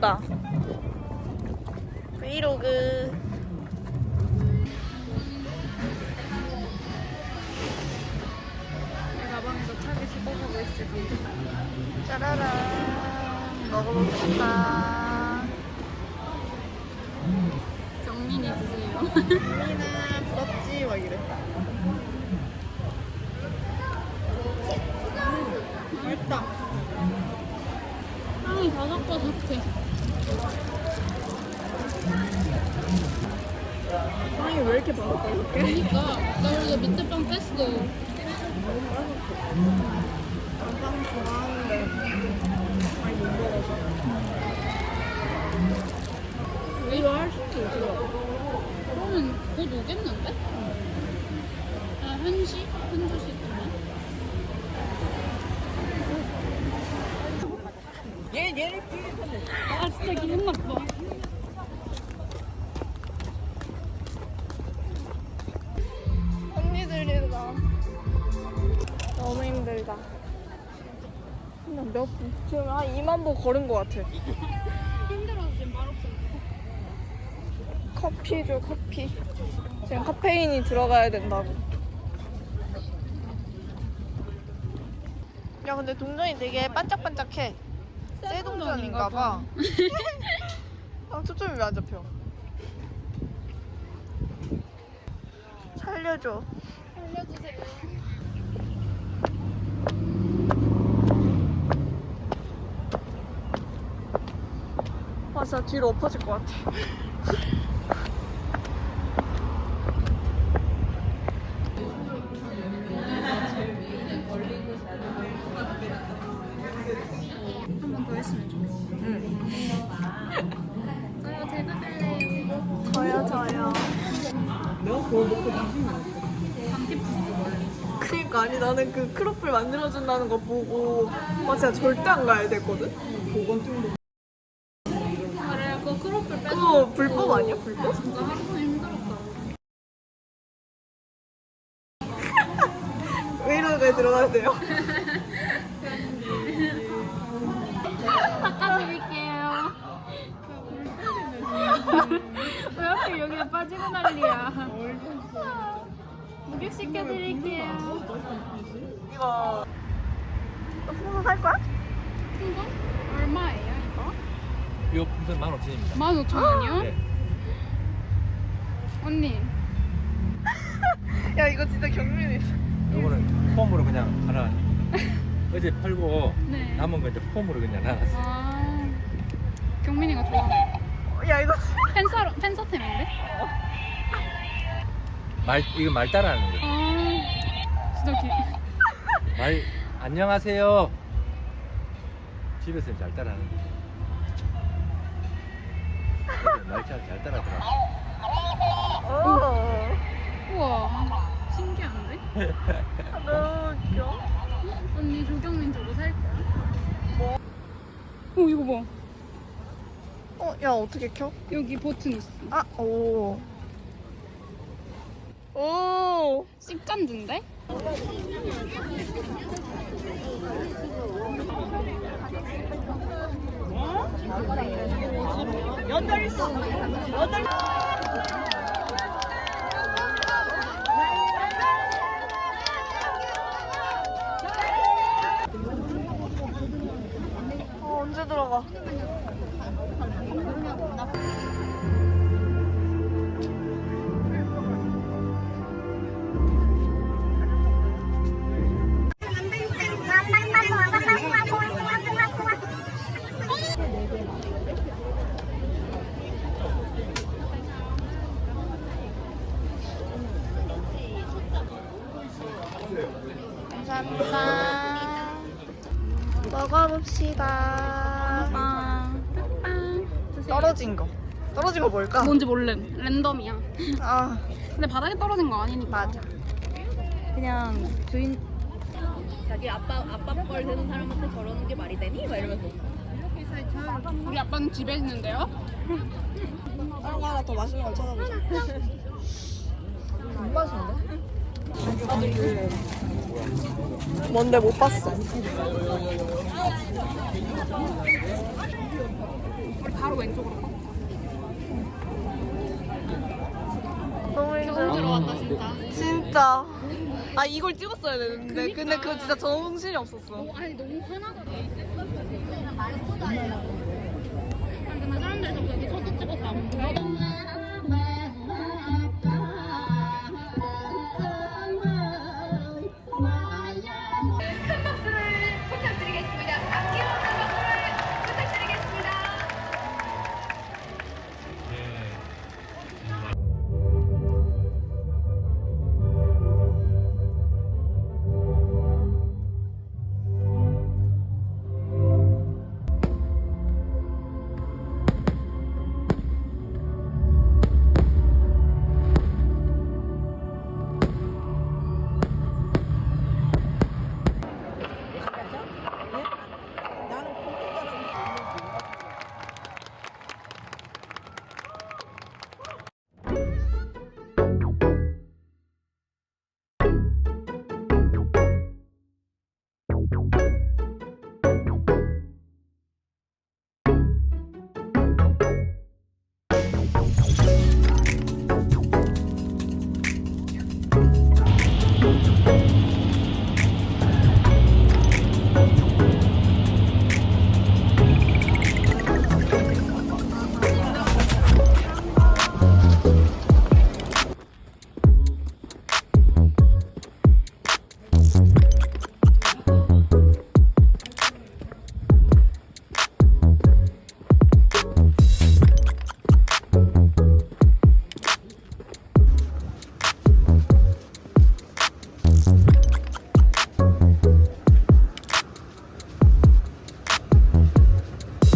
귀엽다. 브이로그. 내 가방에서 차게 있을 텐데. 짜라란. 먹어보겠다. 정민이 드세요. 그러니까 나 원래 밑에 빵 뺐어. 빵 좋아하는데 많이 못 먹어서. 이거 할 수도 있어. 그러면 곧 오겠는데? 아, 한시? 한두 시쯤에? 얘, 얘를 아, 진짜 기분 나빠. 그냥 몇 분? 지금 한 2만 보 걸은 것 같아. 힘들어서 지금 말 없어. 커피 줘, 커피. 지금 카페인이 들어가야 된다고. 야, 근데 동전이 되게 반짝반짝해. 새 동전인가 봐. 아, 초점이 왜 안 잡혀? 살려줘. 알려주세요. 진짜 뒤로 엎어질 것 같아. 아니 나는 그 크로플 만들어준다는 거 보고 와 진짜 절대 안 가야 됐거든? 보건증도 그래, 그거 크로플 빼서. 그거 불법 아니야 불법? 진짜 하루 힘들었다. 왜 이런 거에 들어가야 돼요? 닦아드릴게요. 왜 하필 여기에 빠지고 난리야. 목욕시켜드릴게요. 이거 너 풍선 살 거야? 얼마예요, 이거? 이거 풍선 15,000원입니다. 15,000원이요? 네. 언니, 야 이거 진짜 경륜 있어 이거는 폼으로 그냥 하나 어제 팔고 네. 남은 거 이제 폼으로 그냥 나눴어. 아, 경민이가 좋아하네. 야 이거 팬서, 팬서템인데? 말 이거 말 따라하는 거. 아, 진짜 기... 말 안녕하세요. 집에서 잘 따라하는 거. 말잘 잘 따라하더라. 어. 우와, 신기한데? 아, 너무 웃겨 언니 조경민 저거 살 거야? 뭐? 어, 이거 봐. 어? 야 어떻게 켜? 여기 버튼 있어. 아 오. 오. 씹간드인데? 여덟 있어. 여덟. 어, 언제 들어가? 감사합니다. 먹어봅시다. 빵. 떨어진 거. 떨어진 거 뭘까? 뭔지 모름. 랜덤이야. 아, 근데 바닥에 떨어진 거 아니니까. 맞아. 그냥 주인 자기 아빠 아빠 뻘 되는 사람한테 저러는 게 말이 되니? 막 이러면서 우리 아빠는 집에 있는데요? 다른 거 하나 더 맛있는 걸 찾아보자. 안 맛있는데? 뭔데 못 봤어. 바로 왼쪽으로 힘들어. 들어왔다 진짜. 진짜. 아 이걸 찍었어야 되는데 근데 그거 진짜 정신이 없었어. 어, 아니 너무 화나더